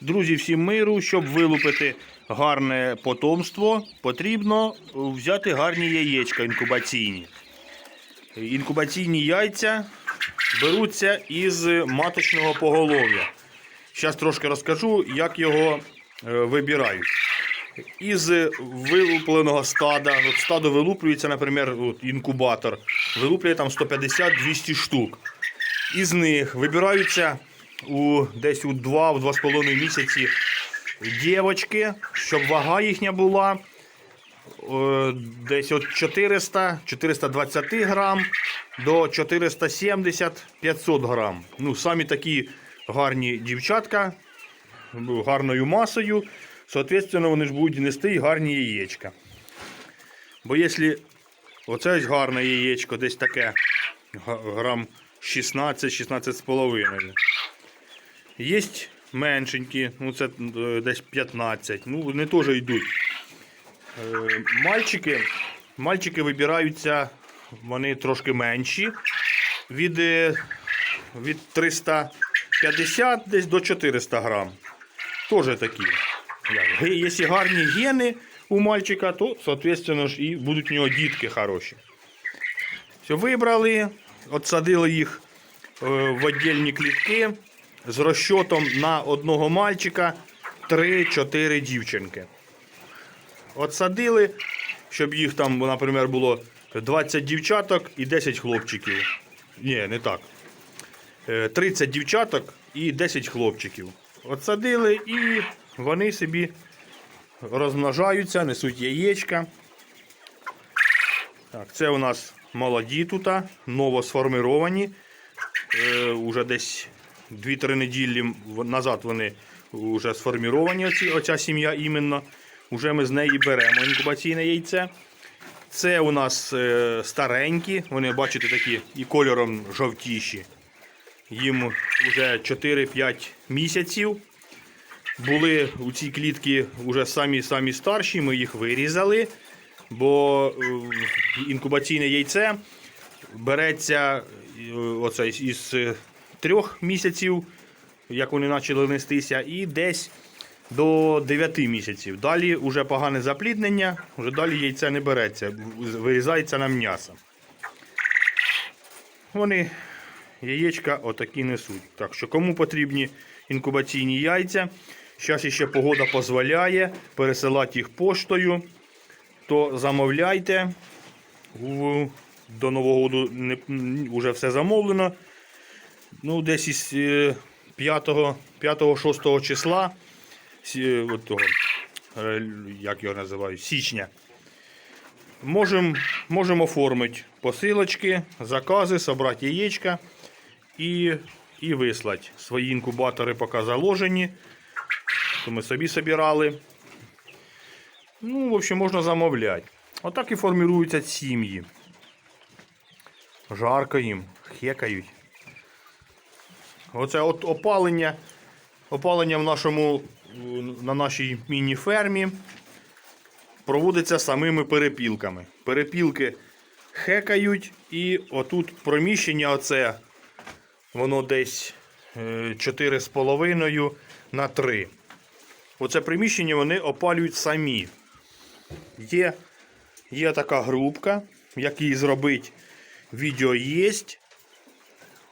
Друзі, всім миру, щоб вилупити гарне потомство, потрібно взяти гарні яєчка інкубаційні. Інкубаційні яйця беруться із маточного поголов'я. Зараз трошки розкажу, як його е, вибирають. Із вилупленого стада, от стадо вилуплюється, наприклад, от інкубатор, вилуплює там 150-200 штук. Із них вибираються у, десь у 2-2,5 місяці дівочки, щоб вага їхня була е, десь від 400-420 грам до 470-500 грам. Ну, самі такі гарні дівчатка, гарною масою. Соответственно, вони ж будуть нести гарні яєчка. Бо якщо оце ось гарне яєчко, десь таке грам 16-16 з половиною. Є меншенькі, ну це е, десь 15. Ну, вони теж йдуть. Е, Мальчики, мальчики вибираються, вони трошки менші. Від, е, від 350 десь до 400 грам. Теж такі. Якщо гарні гени у мальчика, то, соответственно, ж і будуть у нього дітки хороші. Все, вибрали, отсадили їх в віддільні клітки з розчотом на одного мальчика 3-4 дівчинки. Отсадили, щоб їх там, наприклад, було 20 дівчаток і 10 хлопчиків. Ні, не так. Е, 30 дівчаток і 10 хлопчиків. Отсадили і вони собі розмножаються, несуть яєчка. Так, це у нас молоді тут, новосформировані. Е, уже десь 2-3 неділі назад вони вже сформіровані, оця сім'я іменно. Уже ми з неї беремо інкубаційне яйце. Це у нас е, старенькі, вони, бачите, такі і кольором жовтіші. Їм вже 4-5 місяців. Були у цій клітці вже самі-самі старші, ми їх вирізали, бо е, інкубаційне яйце береться е, оце, із трьох місяців, як вони почали нестися, і десь до 9 місяців. Далі вже погане запліднення, вже далі яйце не береться, вирізається на м'ясо. Вони яєчка отакі несуть. Так що кому потрібні інкубаційні яйця, зараз ще погода дозволяє пересилати їх поштою, то замовляйте. До Нового року вже все замовлено. Ну, десь із 5-6 числа, сі- от того, е, як його називають, січня. Можемо можем оформити посилочки, закази, собрати яєчка і, і вислати. Свої інкубатори поки заложені. То ми собі собирали. Ну, в общем, можна замовляти. Отак і формуються сім'ї. Жарко їм, хекають. Оце от опалення. Опалення в нашому, на нашій міні-фермі проводиться самими перепілками. Перепілки хекають, і отут приміщення, оце, воно десь е, 4,5 на 3. Оце приміщення вони опалюють самі. Є, є така грубка, як її зробити. Відео є.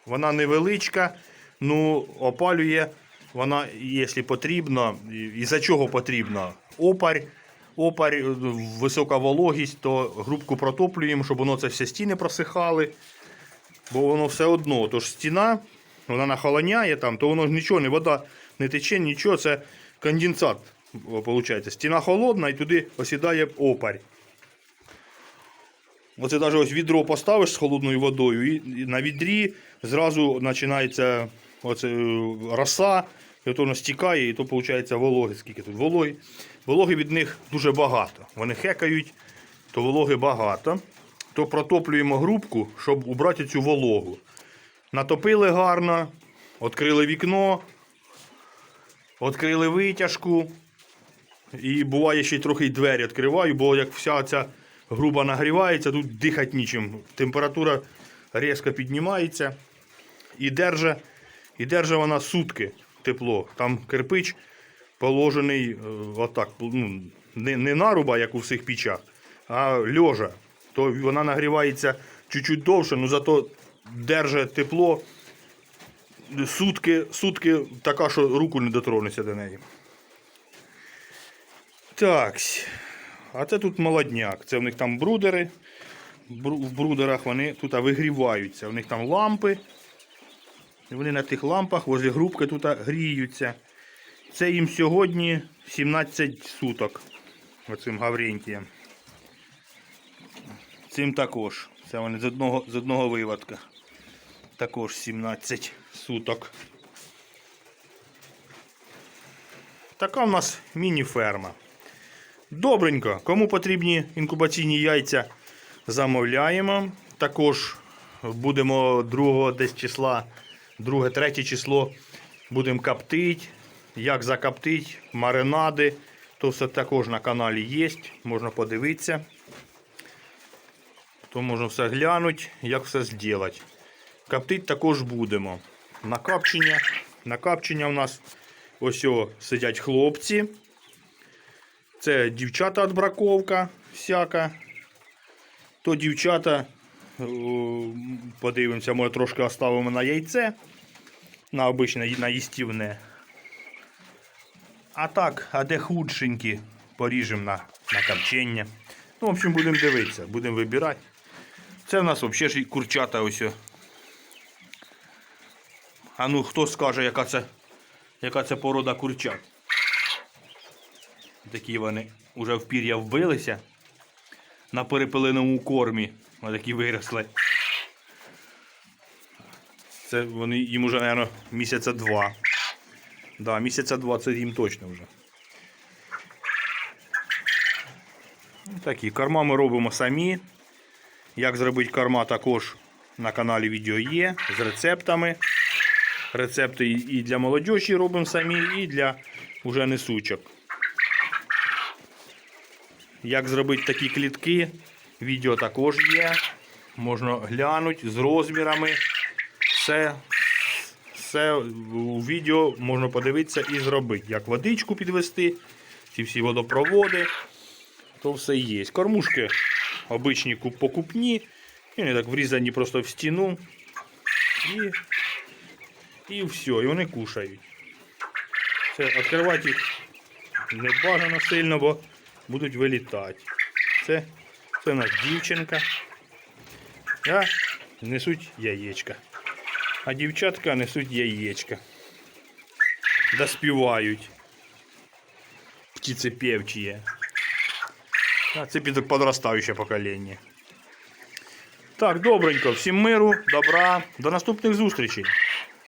Вона невеличка, ну опалює вона, якщо потрібно, і за чого потрібно. Опарь, опарь, е, висока вологість, то грубку протоплюємо, щоб воно це все стіни просихали. Бо воно все одно, тож стіна, вона нахолоняє там, то воно ж нічого, не вода не тече, нічого, це конденсат. Виходить. Стіна холодна і туди осідає опарь. Оце навіть ось відро поставиш з холодною водою, і на відрі зразу починається оце, е, роса, і воно стікає, і то виходить вологи. Скільки тут вологи? Вологи від них дуже багато. Вони хекають, то вологи багато. То протоплюємо грубку, щоб убрати цю вологу. Натопили гарно, відкрили вікно, відкрили витяжку. І буває ще й трохи двері відкриваю, бо як вся ця груба нагрівається, тут дихати нічим. Температура різко піднімається і держа, і держа вона сутки. тепло. Там кирпич положений е, отак, ну, не, не наруба, як у всіх пічах, а льожа. То вона нагрівається чуть-чуть довше, ну зато держить тепло сутки, сутки така, що руку не дотронешся до неї. Так. А це тут молодняк. Це в них там брудери. В брудерах вони тут вигріваються. У них там лампи. Вони на тих лампах возле грубки тут гріються. Це їм сьогодні 17 суток. Оцим Гаврентієм. Цим також. Це вони з одного, з одного виводка. Також 17 суток. Така в нас міні-ферма. Добренько. Кому потрібні інкубаційні яйця, замовляємо. Також будемо 2 десь числа, 2-3 число будемо коптити. Як закоптити, маринади. То все також на каналі є. Можна подивитися. То можна все глянути, як все зробити. Коптити також будемо. Накапчення. Накапчення у нас ось о, сидять хлопці. Це дівчата отбраковка всяка. То дівчата, подивимося, може трошки оставимо на яйце. На обичне, на їстівне. А так, а де худшенькі, поріжемо на, на копчення. Ну, в общем, будемо дивитися, будемо вибирати. Це в нас взагалі ж курчата ось. А ну хто скаже, яка це, яка це порода курчат? Такі вони вже в пір'я вбилися на перепеленому кормі. Отакі виросли. Це вони їм уже, мабуть, місяця два. Да, місяця два це їм точно вже. Ну, Такі корма ми робимо самі. Як зробити корма також на каналі відео є з рецептами. Рецепти і для молодежі робимо самі, і для уже несучок. Як зробити такі клітки, відео також є. Можна глянути з розмірами. Все, все у відео можна подивитися і зробити. Як водичку підвести, ці всі водопроводи, то все є. Кормушки обичні покупні, і вони так врізані просто в стіну. І, і все, і вони кушають. Це відкривати їх не бажано сильно, бо будуть вилітати. Це, це нас дівчинка. А несуть яєчка. А дівчатка несуть яєчка. Доспівають. Птиці певчі. А це під подростаюче покоління. Так, добренько. Всім миру, добра. До наступних зустрічей.